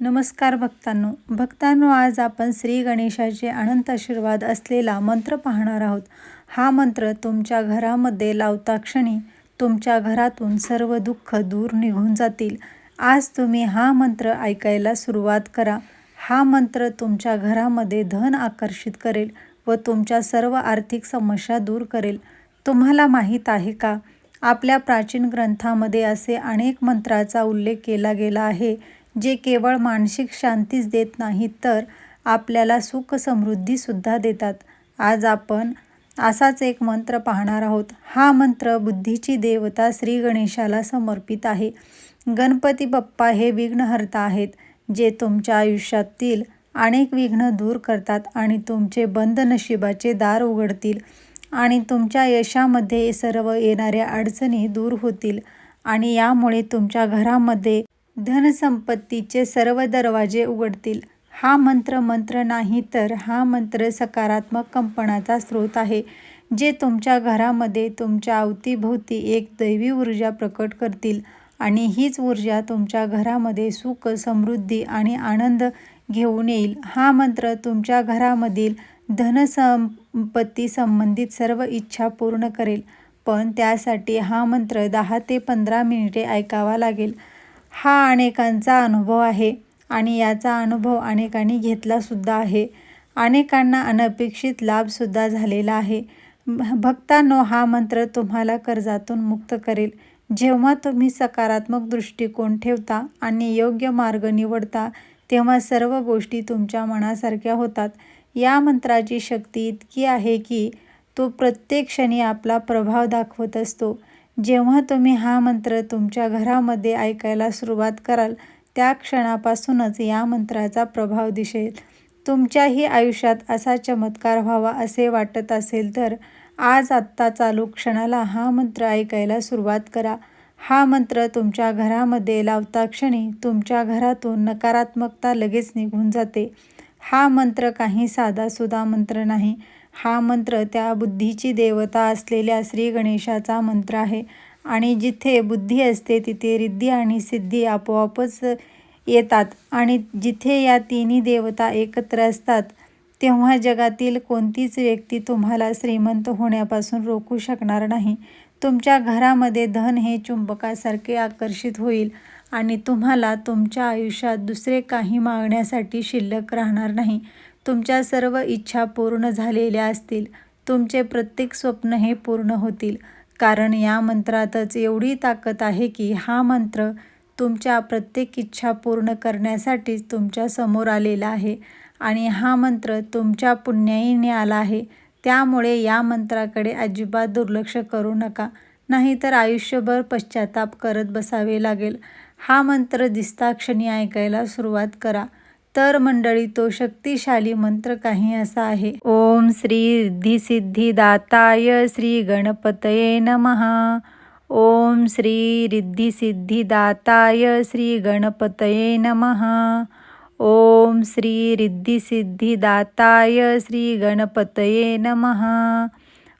नमस्कार भक्तांनो. भक्तांनो आज आपण श्री गणेशाचे अनंत आशीर्वाद असलेला मंत्र पाहणार आहोत. हा मंत्र तुमच्या घरामध्ये लावता क्षणी तुमच्या घरातून सर्व दुःख दूर निघून जातील. आज तुम्ही हा मंत्र ऐकायला सुरुवात करा. हा मंत्र तुमच्या घरामध्ये धन आकर्षित करेल व तुमच्या सर्व आर्थिक समस्या दूर करेल. तुम्हाला माहीत आहे का? आपल्या प्राचीन ग्रंथामध्ये असे अनेक मंत्राचा उल्लेख केला गेला आहे. जे केवळ मानसिक शांतीच देत नाहीत तर आपल्याला सुख समृद्धीसुद्धा देतात. आज आपण असाच एक मंत्र पाहणार आहोत. हा मंत्र बुद्धीची देवता श्री गणेशाला समर्पित आहे. गणपती बाप्पा हे विघ्नहर्ता आहेत जे तुमच्या आयुष्यातील अनेक विघ्न दूर करतात आणि तुमचे बंद नशिबाचे दार उघडतील आणि तुमच्या यशामध्ये सर्व येणाऱ्या अडचणी दूर होतील आणि यामुळे तुमच्या घरामध्ये धनसंपत्तीचे सर्व दरवाजे उघडतील. हा मंत्र मंत्र नाही तर हा मंत्र सकारात्मक कंपनाचा स्रोत आहे जे तुमच्या घरामध्ये तुमच्या अवतीभोवती एक दैवी ऊर्जा प्रकट करतील आणि हीच ऊर्जा तुमच्या घरामध्ये सुख समृद्धी आणि आनंद घेऊन येईल. हा मंत्र तुमच्या घरामधील धनसंपत्ती संबंधित सर्व इच्छा पूर्ण करेल पण त्यासाठी हा मंत्र दहा ते पंधरा मिनिटे ऐकावा लागेल. हा अनेकांचा अनुभव आहे आणि याचा अनुभव अनेकांनी घेतलासुद्धा आहे. अनेकांना अनपेक्षित लाभसुद्धा झालेला आहे. भक्तांनो हा मंत्र तुम्हाला कर्जातून मुक्त करेल. जेव्हा तुम्ही सकारात्मक दृष्टिकोन ठेवता आणि योग्य मार्ग निवडता तेव्हा सर्व गोष्टी तुमच्या मनासारख्या होतात. या मंत्राची शक्ती इतकी आहे की तो प्रत्येक क्षणी आपला प्रभाव दाखवत असतो. जेव्हा तुम्ही हा मंत्र तुमच्या घरामध्ये ऐकायला सुरुवात कराल त्या क्षणापासूनच या मंत्राचा प्रभाव दिसेल. तुमच्याही आयुष्यात असा चमत्कार व्हावा असे वाटत असेल तर आज आत्ता चालू क्षणाला हा मंत्र ऐकायला सुरुवात करा. हा मंत्र तुमच्या घरामध्ये लावता क्षणी तुमच्या घरातून नकारात्मकता लगेच निघून जाते. हा मंत्र काही साधासुधा मंत्र नाही. हा मंत्र त्या बुद्धीची देवता असलेल्या श्री गणेशाचा मंत्र आहे. आणि जिथे बुद्धी असते तिथे रिद्धी आणि सिद्धी आपोआपच येतात. आणि जिथे या तिन्ही देवता एकत्र असतात तेव्हा जगातील कोणतीच व्यक्ती तुम्हाला श्रीमंत होण्यापासून रोखू शकणार नाही. तुमच्या घरामध्ये धन हे चुंबकासारखे आकर्षित होईल आणि तुम्हाला तुमच्या आयुष्यात दुसरे काही मागण्यासाठी शिल्लक राहणार नाही. तुमच्या सर्व इच्छा पूर्ण झालेल्या असतील. तुमचे प्रत्येक स्वप्न हे पूर्ण होतील. कारण या मंत्रातच एवढी ताकद आहे की हा मंत्र तुमच्या प्रत्येक इच्छा पूर्ण करण्यासाठीच तुमच्यासमोर आलेला आहे. आणि हा मंत्र तुमच्या पुण्याईने आला आहे. त्यामुळे या मंत्राकडे अजिबात दुर्लक्ष करू नका. नाहीतर आयुष्यभर पश्चाताप करत बसावे लागेल. हा मंत्र दिसता क्षणी ऐकायला सुरुवात करा. तर मंडळी तो शक्तिशाली मंत्र काही असा आहे. ओम श्री रिद्धी सिद्धी दाताय श्री गणपतये नमहा ओम श्री रिद्धी सिद्धी दाताय श्री गणपतये नमहा ओम श्री रिद्धी सिद्धी दाताय श्री गणपतये नमहा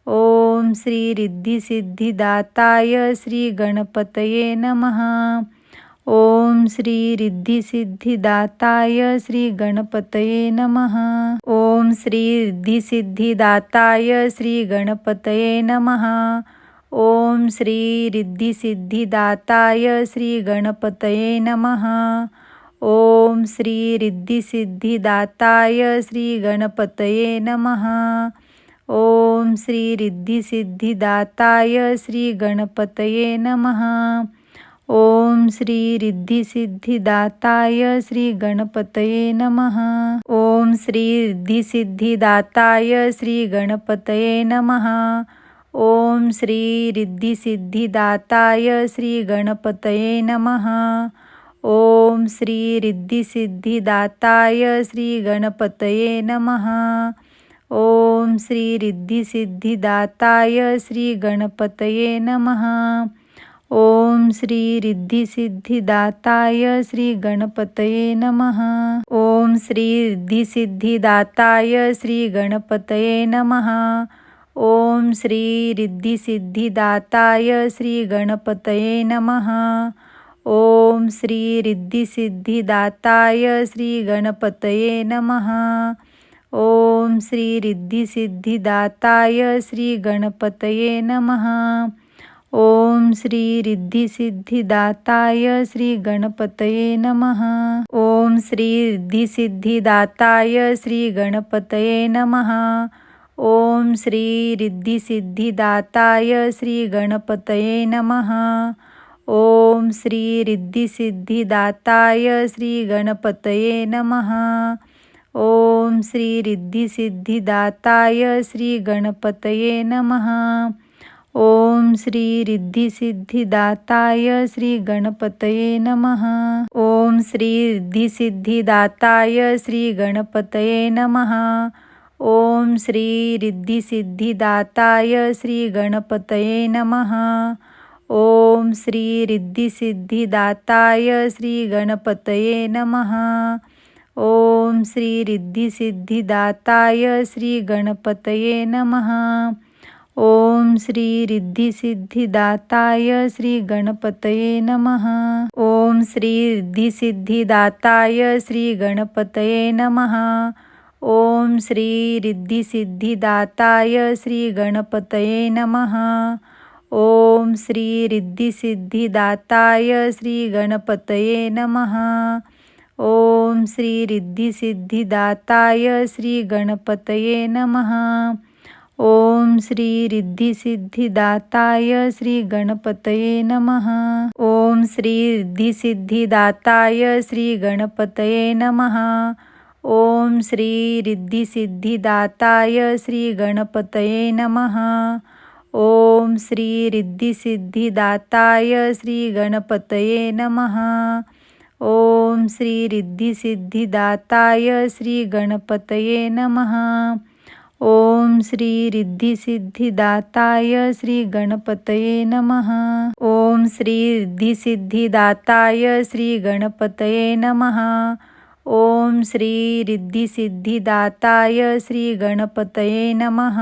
ओम श्री रिद्धी सिद्धी दाताय श्री गणपतये नमहा ओम श्री रिद्धी सिद्धी दाताय श्री गणपतये नमः। ओम श्री रिद्धी सिद्धी दाताय श्री गणपतये नमः। ओम श्री रिद्धी सिद्धी दाताय श्री गणपतये नमहा ओम श्री रिद्धी सिद्धी दाताय श्री गणपतये नमहा ओम श्री रिद्धी सिद्धी दाताय श्री गणपतये नमहा ओम श्री रिद्धी सिद्धी दाताय श्री गणपतये नमः। ओम श्री रिद्धी सिद्धी दाताय श्री गणपतये नमः। ओम श्री रिद्धी सिद्धी दाताय श्री गणपतये नमहा ओम श्री रिद्धी सिद्धी दाताय श्री गणपतये नमहा ओम श्री रिद्धी सिद्धी दाताय श्री गणपतये नमहा ओम श्री रिद्धी सिद्धी दाताय श्री गणपतये नमः। ओम श्री रिद्धी सिद्धी दाताय श्री गणपतये नमहा ओम श्री रिद्धी सिद्धी दाताय श्री गणपतये नमहा ओम श्री रिद्धिसिद्धिदाताय श्री गणपतये नमः। ओम श्री रिद्धिसिद्धिदाताय श्री गणपतये नमः। ओम श्री रिद्धिसिद्धिदाताय श्री गणपतये नमः। ओम श्री रिद्धिसिद्धिदाताय श्री गणपतये नमः। ओम श्री रिद्धिसिद्धिदाताय श्री गणपतये नमः। ओम श्री रिद्धिसिद्धिदाताय श्री गणपतये नमः। ओम श्री रिद्धिसिद्धिदाताय श्री गणपतये नमः। ओम श्री रिद्धिसिद्धिदाताय श्री गणपतये नमः। ओम श्री रिद्धिसिद्धिदाताय श्री गणपतये नमः। ओम श्री रिद्धिसिद्धिदाताय श्री गणपतये नमः। ओम श्री रिद्धिसिद्धिदाताय श्री गणपतये नमः। ओम श्री रिद्धिसिद्धिदाताय श्री गणपतये नमः। ओम श्री रिद्धिसिद्धिदाताय श्री गणपतये नमः। ओम श्री रिद्धिसिद्धिदाताय श्री गणपतये नमः। ओम श्री रिद्धिसिद्धिदाताय श्री गणपतये नमः। ओम श्री रिद्धिसिद्धिदाताय श्री गणपतये नमः। ओम श्री रिद्धिसिद्धिदाताय श्री गणपतये नमः। ओम श्री रिद्धिसिद्धिदाताय श्री गणपतये नमः। ओम श्री रिद्धिसिद्धिदाताय श्री गणपतये नमः। ओम श्री रिद्धिसिद्धिदाताय श्री गणपतये नमः। ओम श्री रिद्धिसिद्धिदाताय श्री गणपतये नमः। ओम श्री रिद्धिसिद्धिदाताय श्री गणपतये नमः। ओम श्री रिद्धिसिद्धिदाताय श्री गणपतये नमः। ओम श्री रिद्धिसिद्धिदाताय श्री गणपतये नमः। ओम श्री रिद्धिसिद्धिदाताय श्री गणपतये नमः।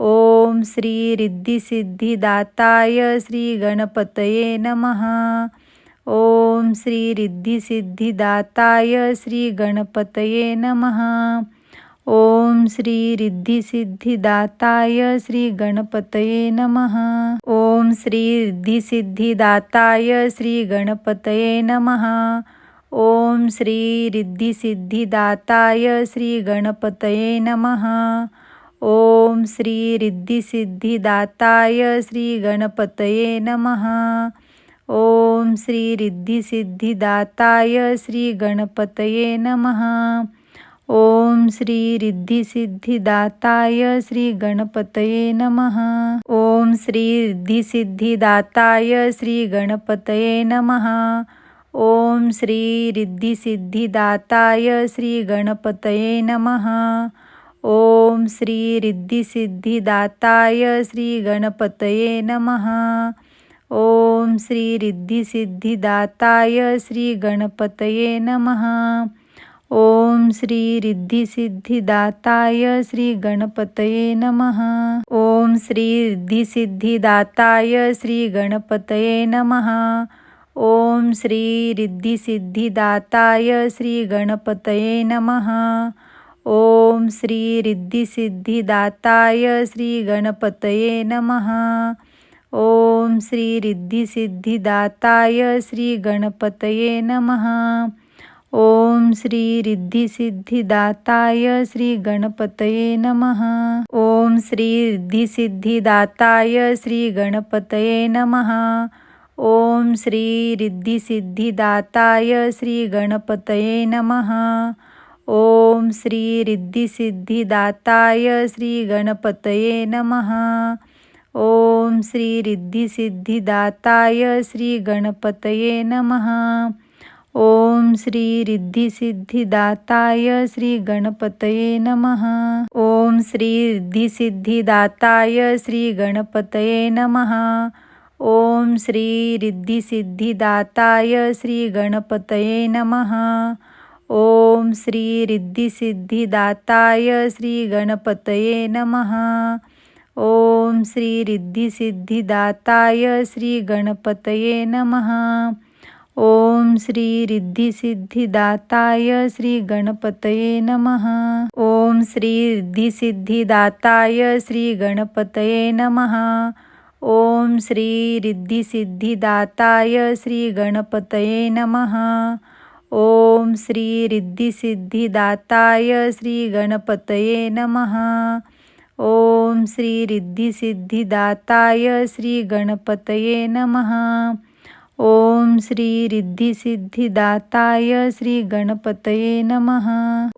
ओम श्री रिद्धिसिद्धिदाताय श्री गणपतये नमः। ओम श्री रिद्धिसिद्धिदाताय श्री गणपतये नमः। ओम श्री रिद्धिसिद्धिदाताय श्री गणपतये नमः। ओम श्री रिद्धिसिद्धिदाताय श्री गणपतये नमः। ओम श्री रिद्धिसिद्धिदाताय श्री गणपतये नमः। ओम श्री रिद्धिसिद्धिदाताय श्री गणपतये नमः। ओम श्री रिद्धिसिद्धिदाताय श्री गणपतये नमः। ओम श्री रिद्धिसिद्धिदाताय श्री गणपतये नमः। ओम श्री रिद्धिसिद्धिदाताय श्री गणपतये नमः। ओम श्री रिद्धिसिद्धिदाताय श्री गणपतये नमः। ओम श्री रिद्धिसिद्धिदाताय श्री गणपतये नमः। ओम श्री रिद्धिसिद्धिदाताय श्री गणपतये नमः। ओम श्री रिद्धिसिद्धिदाताय श्री गणपतये नमः। ओम श्री रिद्धिसिद्धिदाताय श्री गणपतये नमः। ओम श्री रिद्धिसिद्धिदाताय श्री गणपतये नमः। ओम श्री रिद्धिसिद्धिदाताय श्री गणपतये नमः। ओम श्री रिद्धिसिद्धिदाताय श्री गणपतये नमः। ओम श्री रिद्धिसिद्धिदाताय श्री गणपतये नमः। ओम श्री रिद्धिसिद्धिदाताय श्री गणपतये नमः। ओम श्री रिद्धिसिद्धिदाताय श्री गणपतये नमः। ओम श्री रिद्धिसिद्धिदाताय श्री गणपतये नमः। ओम श्री रिद्धिसिद्धिदाताय श्री गणपतये नमः। ओम श्री रिद्धिसिद्धिदाताय श्री गणपतये नमः। ओम श्री रिद्धिसिद्धिदाताय श्री गणपतये नमः। ओम श्री रिद्धिसिद्धिदाताय श्री गणपतये नमः। ओम श्री रिद्धिसिद्धिदाताय श्री गणपतये नमः। ओम श्री रिद्धिसिद्धिदाताय श्री गणपतये नमः। ओम श्री रिद्धिसिद्धिदाताय श्री गणपतये नमः। ओम श्री रिद्धिसिद्धिदाताय श्री गणपतये नमः। ओम श्री रिद्धिसिद्धिदाताय श्री गणपतये नमः। ओम श्री रिद्धिसिद्धिदाताय श्री गणपतये नमः। ओम श्री रिद्धिसिद्धिदाताय श्री गणपतये नमः। ओम श्री रिद्धिसिद्धिदाताय श्री गणपतये नमः।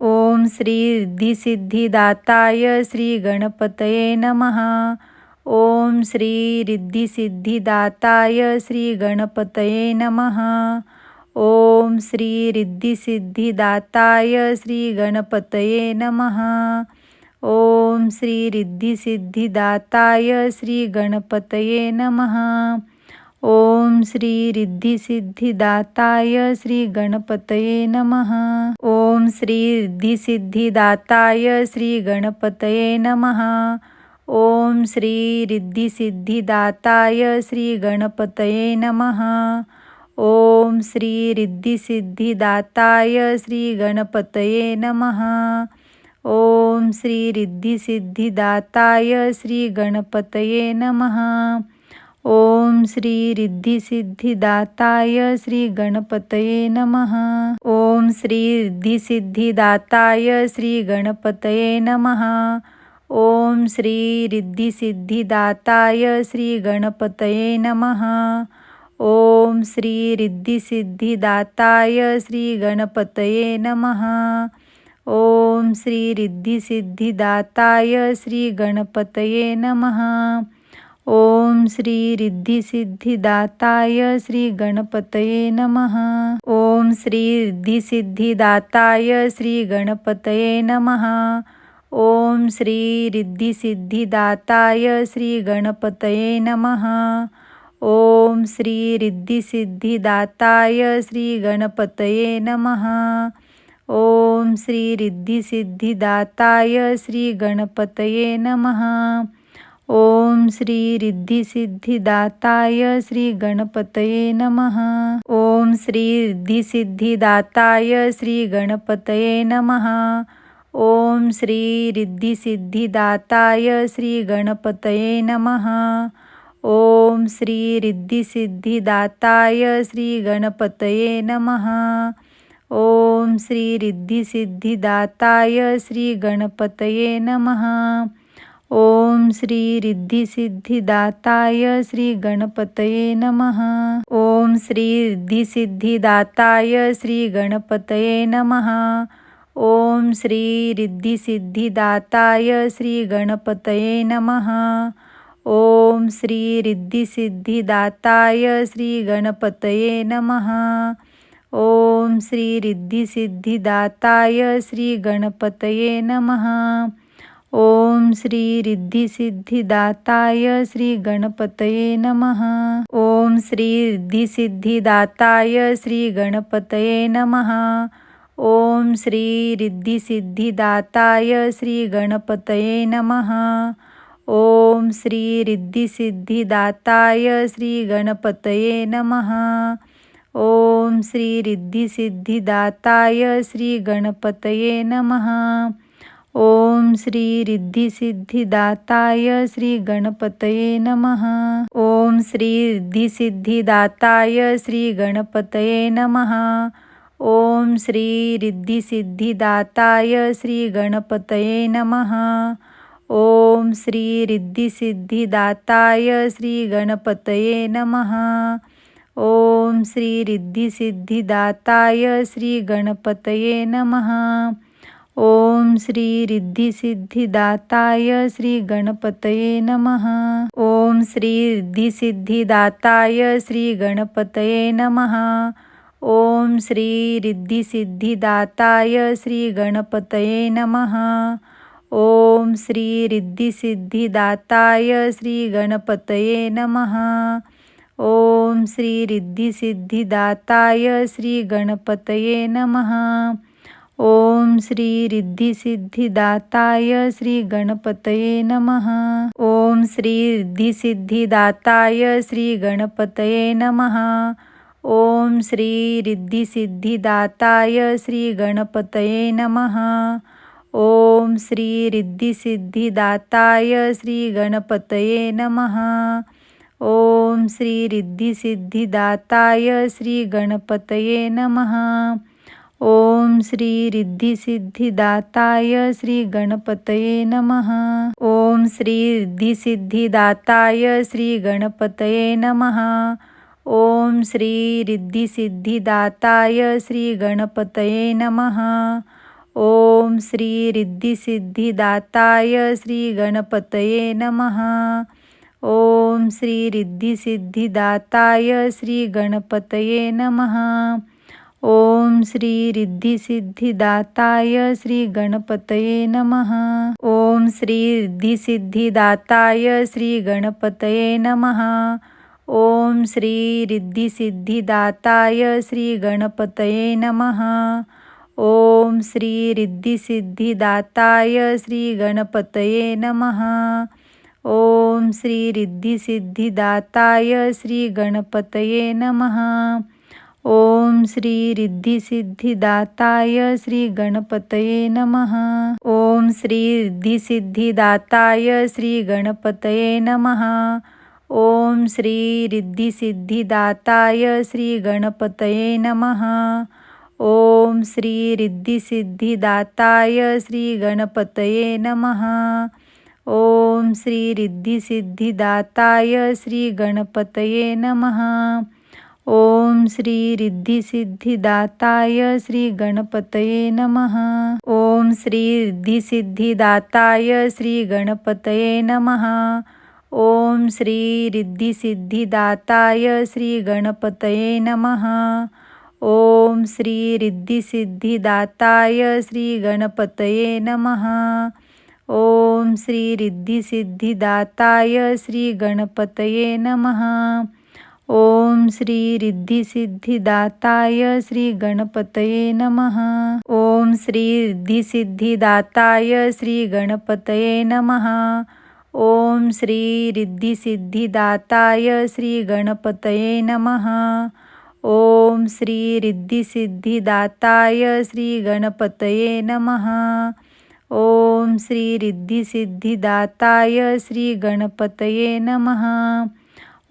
ओम श्री रिद्धिसिद्धिदाताय श्री गणपतये नमः। ओम श्री रिद्धिसिद्धिदाताय श्री गणपतये नमः। ओम श्री रिद्धिसिद्धिदाताय श्री गणपतये नमः। ओम श्री रिद्धिसिद्धिदाताय श्री गणपतये नमः। ओम श्री रिद्धिसिद्धिदाताय श्री गणपतये नमः। ओम श्री रिद्धिसिद्धिदाताय श्री गणपतये नमः। ओम श्री रिद्धिसिद्धिदाताय श्री गणपतये नमः। ओम श्री रिद्धिसिद्धिदाताय श्री गणपतये नमः। ओम श्री रिद्धिसिद्धिदाताय श्री गणपतये नमः। ओम श्री रिद्धिसिद्धिदाताय श्री गणपतये नमः। ओम श्री रिद्धिसिद्धिदाताय श्री गणपतये नमः। ओम श्री रिद्धिसिद्धिदाताय श्री गणपतये नमः। ओम श्री रिद्धिसिद्धिदाताय श्री गणपतये नमः। ओम श्री रिद्धिसिद्धिदाताय श्री गणपतये नमः। ओम श्री रिद्धिसिद्धिदाताय श्री गणपतये नमः। ओम श्री रिद्धिसिद्धिदाताय श्री गणपतये नमः। ओम श्री रिद्धिसिद्धिदाताय श्री गणपतये नमः। ओम श्री रिद्धिसिद्धिदाताय श्री गणपतये नमः। ओम श्री रिद्धिसिद्धिदाताय श्री गणपतये नमः। ओम श्री रिद्धिसिद्धिदाताय श्री गणपतये नमः। ओम श्री रिद्धिसिद्धिदाताय श्री गणपतये नमः। ओम श्री रिद्धिसिद्धिदाताय श्री गणपतये नमः। ओम श्री रिद्धिसिद्धिदाताय श्री गणपतये नमः। ओम श्री रिद्धिसिद्धिदाताय श्री गणपतये नमः। ओम श्री रिद्धिसिद्धिदाताय श्री गणपतये नमः। ओम श्री रिद्धिसिद्धिदाताय श्री गणपतये नमः। ओम श्री रिद्धिसिद्धिदाताय श्री गणपतये नमः। ओम श्री रिद्धिसिद्धिदाताय श्री गणपतये नमः। ओम श्री रिद्धिसिद्धिदाताय श्री गणपतये नमः। ओम श्री रिद्धिसिद्धिदाताय श्री गणपतये नमः। ओम श्री रिद्धिसिद्धिदाताय श्री गणपतये नमः। ओम श्री रिद्धिसिद्धिदाताय श्री गणपतये नमः। ओम श्री रिद्धिसिद्धिदाताय श्री गणपतये नमः। ओम श्री रिद्धिसिद्धिदाताय श्री गणपतये नमः। ओम श्री रिद्धिसिद्धिदाताय श्री गणपतये नमः। ओम श्री रिद्धिसिद्धिदाताय श्री गणपतये नमः। ओम श्री रिद्धिसिद्धिदाताय श्री गणपतये नमः। ओम श्री रिद्धिसिद्धिदाताय श्री गणपतये नमः। ओम श्री रिद्धिसिद्धिदाताय श्री गणपतये नमः। ओम श्री रिद्धिसिद्धिदाताय श्री गणपतये नमः। ओम श्री रिद्धिसिद्धिदाताय श्री गणपतये नमः। ओम श्री रिद्धिसिद्धिदाताय श्री गणपतये नमः। ओम श्री रिद्धिसिद्धिदाताय श्री गणपतये नमः। ओम श्री रिद्धिसिद्धिदाताय श्री गणपतये नमः। ओम श्री रिद्धिसिद्धिदाताय श्री गणपतये नमः। ओम श्री रिद्धिसिद्धिदाताय श्री गणपतये नमः। ओम श्री रिद्धिसिद्धिदाताय श्री गणपतये नमः। ओम श्री रिद्धिसिद्धिदाताय श्री गणपतये नमः। ओम श्री रिद्धिसिद्धिदाताय श्री गणपतये नमः। ओम श्री रिद्धिसिद्धिदाताय श्री गणपतये नमः। ओम श्री रिद्धिसिद्धिदाताय श्री गणपतये नमः। ओम श्री रिद्धिसिद्धिदाताय श्री गणपतये नमः। ओम श्री रिद्धिसिद्धिदाताय श्री गणपतये नमः। ओम श्री रिद्धिसिद्धिदाताय श्री गणपतये नमः। ओम श्री रिद्धिसिद्धिदाताय श्री गणपतये नमः। ओम श्री रिद्धिसिद्धिदाताय श्री गणपतये नमः। ओम श्री रिद्धिसिद्धिदाताय श्री गणपतये नमः। ओम श्री रिद्धिसिद्धिदाताय श्री गणपतये नमः। ओम श्री रिद्धिसिद्धिदाताय श्री गणपतये नमः। ओम श्री रिद्धिसिद्धिदाताय श्री गणपतये नमः। ओम श्री रिद्धिसिद्धिदाताय श्री गणपतये नमः। ओम श्री रिद्धिसिद्धिदाताय श्री गणपतये नमः। ओम श्री रिद्धिसिद्धिदाताय श्री गणपतये नमः। ओम श्री रिद्धिसिद्धिदाताय श्री गणपतये नमः। ओम श्री रिद्धिसिद्धिदाताय श्री गणपतये नमः। ओम श्री रिद्धिसिद्धिदाताय श्री गणपतये नमः। ओम श्री रिद्धिसिद्धिदाताय श्री गणपतये नमः। ओम श्री रिद्धिसिद्धिदाताय श्री गणपतये नमः। ओम श्री रिद्धिसिद्धिदाताय श्री गणपतये नमः। ओम श्री रिद्धिसिद्धिदाताय श्री गणपतये नमः। ओम श्री रिद्धिसिद्धिदाताय श्री गणपतये नमः। ओम श्री रिद्धिसिद्धिदाताय श्री गणपतये नमः। ओम श्री रिद्धिसिद्धिदाताय श्री गणपतये नमः। ओम श्री रिद्धिसिद्धिदाताय श्री गणपतये नमः।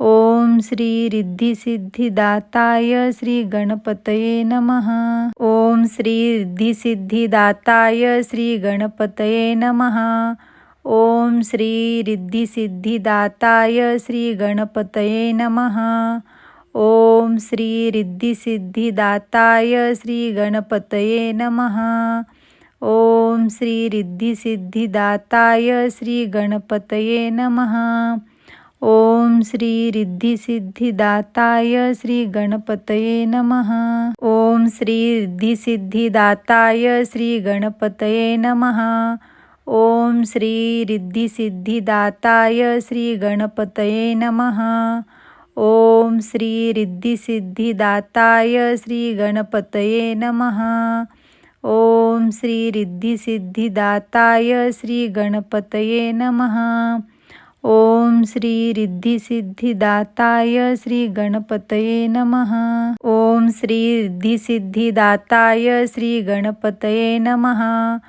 ओम श्री रिद्धिसिद्धिदाताय श्री गणपतये नमः। ओम श्री रिद्धिसिद्धिदाताय श्री गणपतये नमः। ओम श्री रिद्धिसिद्धिदाताय श्री गणपतये नमः। ओम श्री रिद्धिसिद्धिदाताय श्री गणपतये नमः। ओम श्री रिद्धिसिद्धिदाताय श्री गणपतये नमः। ओम श्री रिद्धिसिद्धिदाताय श्री गणपतये नमः। ओम श्री रिद्धिसिद्धिदाताय श्री गणपतये नमः। ओम श्री रिद्धिसिद्धिदाताय श्री गणपतये नमः। ओम श्री रिद्धिसिद्धिदाताय श्री गणपतये नमः। ओम श्री रिद्धिसिद्धिदाताय श्री गणपतये नमः। ओम श्री रिद्धिसिद्धिदाताय श्री गणपतये नमः। ओम श्री रिद्धिसिद्धिदाताय श्री गणपतये नमः।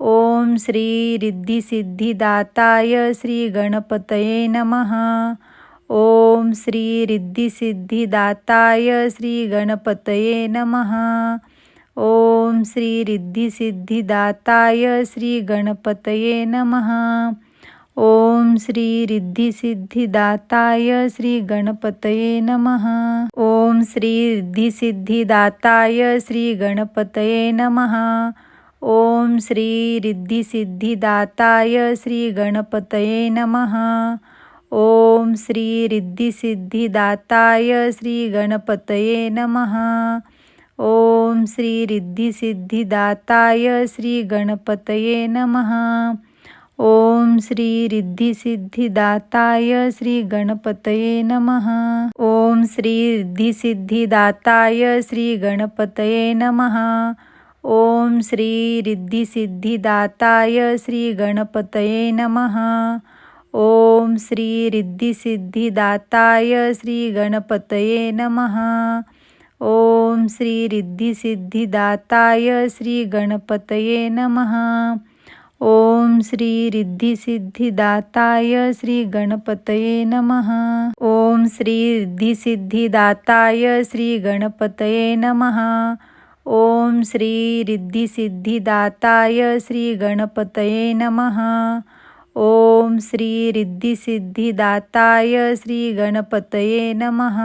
ओम श्री रिद्धिसिद्धिदाताय श्री गणपतये नमः। ओम श्री रिद्धिसिद्धिदाताय श्री गणपतये नमः। ओम श्री रिद्धिसिद्धिदाताय श्री गणपतये नमः। ओम श्री रिद्धिसिद्धिदाताय श्री गणपतये नमः। ओम श्री रिद्धिसिद्धिदाताय श्री गणपतये नमः। ओम श्री रिद्धिसिद्धिदाताय श्री गणपतये नमः। ओम श्री रिद्धिसिद्धिदाताय श्री गणपतये नमः। ओम श्री रिद्धिसिद्धिदाताय श्री गणपतये नमः। ओम श्री रिद्धिसिद्धिदाताय श्री गणपतये नमः। ओम श्री रिद्धिसिद्धिदाताय श्री गणपतये नमः। ओम श्री रिद्धिसिद्धिदाताय श्री गणपतये नमः। ओम श्री रिद्धिसिद्धिदाताय श्री गणपतये नमः। ओम श्री रिद्धिसिद्धिदाताय श्री गणपतये नमः। ओम श्री रिद्धिसिद्धिदाताय श्री गणपतये नमः। ओम श्री रिद्धिसिद्धिदाताय श्री गणपतये नमः। ओम श्री रिद्धिसिद्धिदाताय श्री गणपतये नमः। ओम श्री रिद्धिसिद्धिदाताय श्री गणपतये नमः।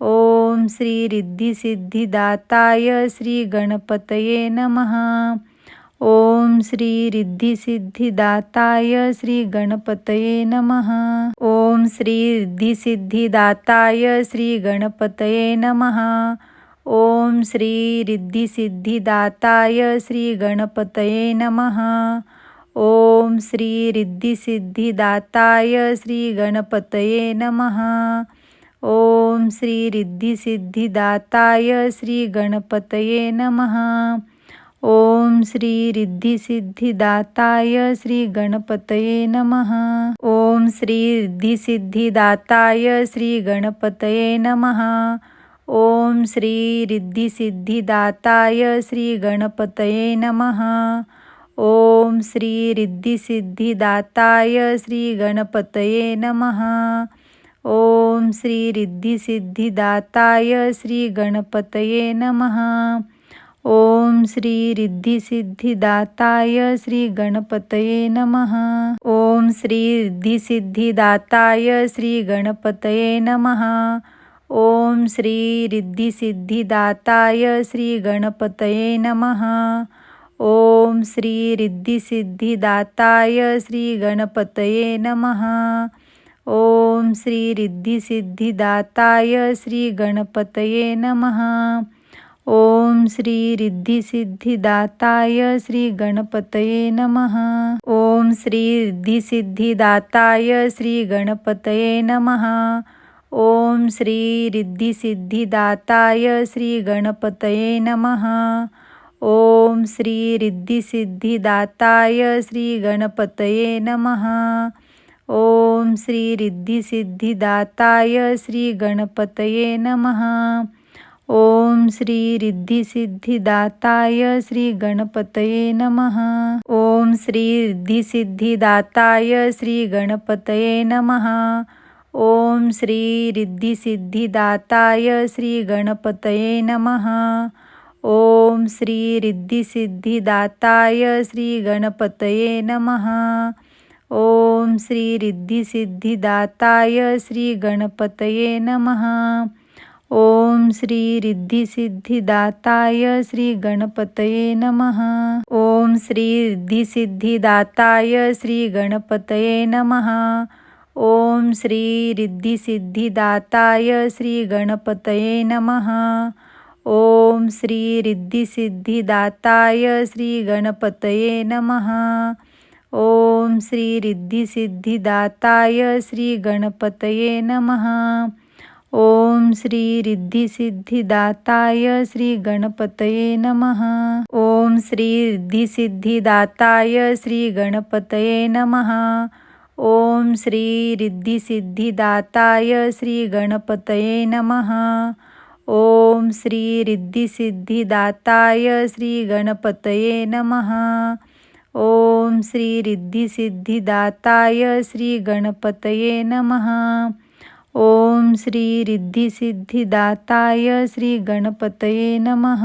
ओम श्री रिद्धिसिद्धिदाताय श्री गणपतये नमः। ओम श्री रिद्धिसिद्धिदाताय श्री गणपतये नमः। ओम श्री रिद्धिसिद्धिदाताय श्री गणपतये नमः। ओम श्री रिद्धिसिद्धिदाताय श्री गणपतये नमः। ओम श्री रिद्धिसिद्धिदाताय श्री गणपतये नमः। ओम श्री रिद्धिसिद्धिदाताय श्री गणपतये नमः। ओम श्री रिद्धिसिद्धिदाताय श्री गणपतये नमः। ओम श्री रिद्धिसिद्धिदाताय श्री गणपतये नमः। ओम श्री रिद्धिसिद्धिदाताय श्री गणपतये नमः। ओम श्री रिद्धिसिद्धिदाताय श्री गणपतये नमः। ओम श्री रिद्धिसिद्धिदाताय श्री गणपतये नमः। ओम श्री रिद्धिसिद्धिदाताय श्री गणपतये नमः। ओम श्री रिद्धिसिद्धिदाताय श्री गणपतये नमः। ओम श्री रिद्धिसिद्धिदाताय श्री गणपतये नमः। ओम श्री रिद्धिसिद्धिदाताय श्री गणपतये नमः। ओम श्री रिद्धिसिद्धिदाताय श्री गणपतये नमः। ओम श्री रिद्धिसिद्धिदाताय श्री गणपतये नमः। ओम श्री रिद्धिसिद्धिदाताय श्री गणपतये नमः। ओम श्री रिद्धिसिद्धिदाताय श्री गणपतये नमः। ओम श्री रिद्धिसिद्धिदाताय श्री गणपतये नमः। ओम श्री रिद्धिसिद्धिदाताय श्री गणपतये नमः। ओम श्री रिद्धिसिद्धिदाताय श्री गणपतये नमः। ओम श्री रिद्धिसिद्धिदाताय श्री गणपतये नमः। ओम श्री रिद्धिसिद्धिदाताय श्री गणपतये नमः। ओम श्री रिद्धिसिद्धिदाताय श्री गणपतये नमः। ओम श्री रिद्धिसिद्धिदाताय श्री गणपतये नमः। ओम श्री रिद्धिसिद्धिदाताय श्री गणपतये नमः। ओम श्री रिद्धिसिद्धिदाताय श्री गणपतये नमः। ओम श्री रिद्धिसिद्धिदाताय श्री गणपतये नमः। ओम श्री रिद्धिसिद्धिदाताय श्री गणपतये नमः। ओम श्री रिद्धिसिद्धिदाताय श्री गणपतये नमः। ओम श्री रिद्धिसिद्धिदाताय श्री गणपतये नमः। ओम श्री रिद्धिसिद्धिदाताय श्री गणपतये नमः। ओम श्री रिद्धिसिद्धिदाताय श्री गणपतये नमः। ओम श्री रिद्धिसिद्धिदाताय श्री गणपतये नमः। ओम श्री रिद्धिसिद्धिदाताय श्री गणपतये नमः। ओम श्री रिद्धिसिद्धिदाताय श्री गणपतये नमः।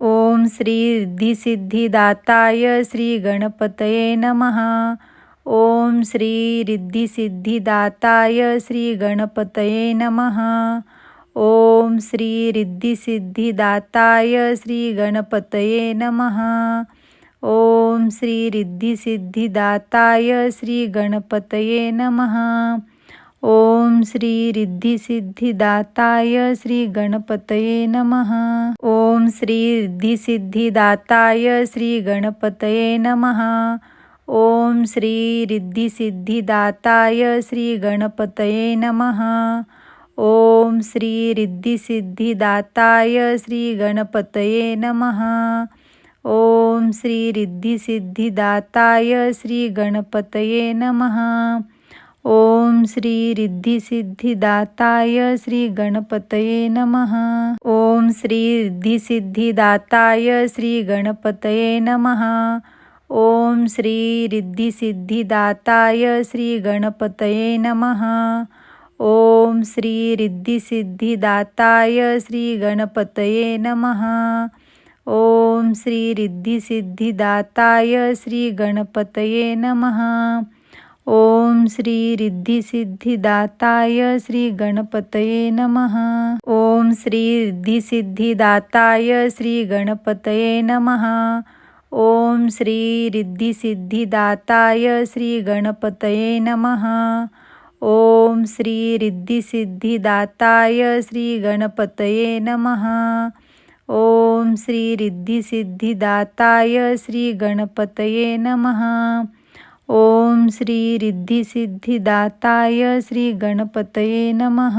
ओम श्री रिद्धिसिद्धिदाताय श्री गणपतये नमः। ओम श्री रिद्धिसिद्धिदाताय श्री गणपतये नमः। ओम श्री रिद्धिसिद्धिदाताय श्री गणपतये नमः। ओम श्री रिद्धिसिद्धिदाताय श्री गणपतये नमः। ओम श्री रिद्धिसिद्धिदाताय श्री गणपतये नमः। ओम श्री रिद्धिसिद्धिदाताय श्री गणपतये नमः। ओम श्री रिद्धिसिद्धिदाताय श्री गणपतये नमः। ओम श्री रिद्धिसिद्धिदाताय श्री गणपतये नमः। ओम श्री रिद्धिसिद्धिदाताय श्री गणपतये नमः। ओम श्री रिद्धिसिद्धिदाताय श्री गणपतये नमः। ओम श्री रिद्धिसिद्धिदाताय श्री गणपतये नमः। ओम श्री रिद्धिसिद्धिदाताय श्री गणपतये नमः। ओम श्री रिद्धिसिद्धिदाताय श्री गणपतये नमः। ओम श्री रिद्धिसिद्धिदाताय श्री गणपतये नमः। ओम श्री रिद्धिसिद्धिदाताय श्री गणपतये नमः। ओम श्री रिद्धिसिद्धिदाताय श्री गणपतये नमः। ओम श्री रिद्धिसिद्धिदाताय श्री गणपतये नमः। ओम श्री रिद्धिसिद्धिदाताय श्री गणपतये नमः। ओम श्री रिद्धिसिद्धिदाताय श्री गणपतये नमः। ओम श्री रिद्धिसिद्धिदाताय श्री गणपतये नमः.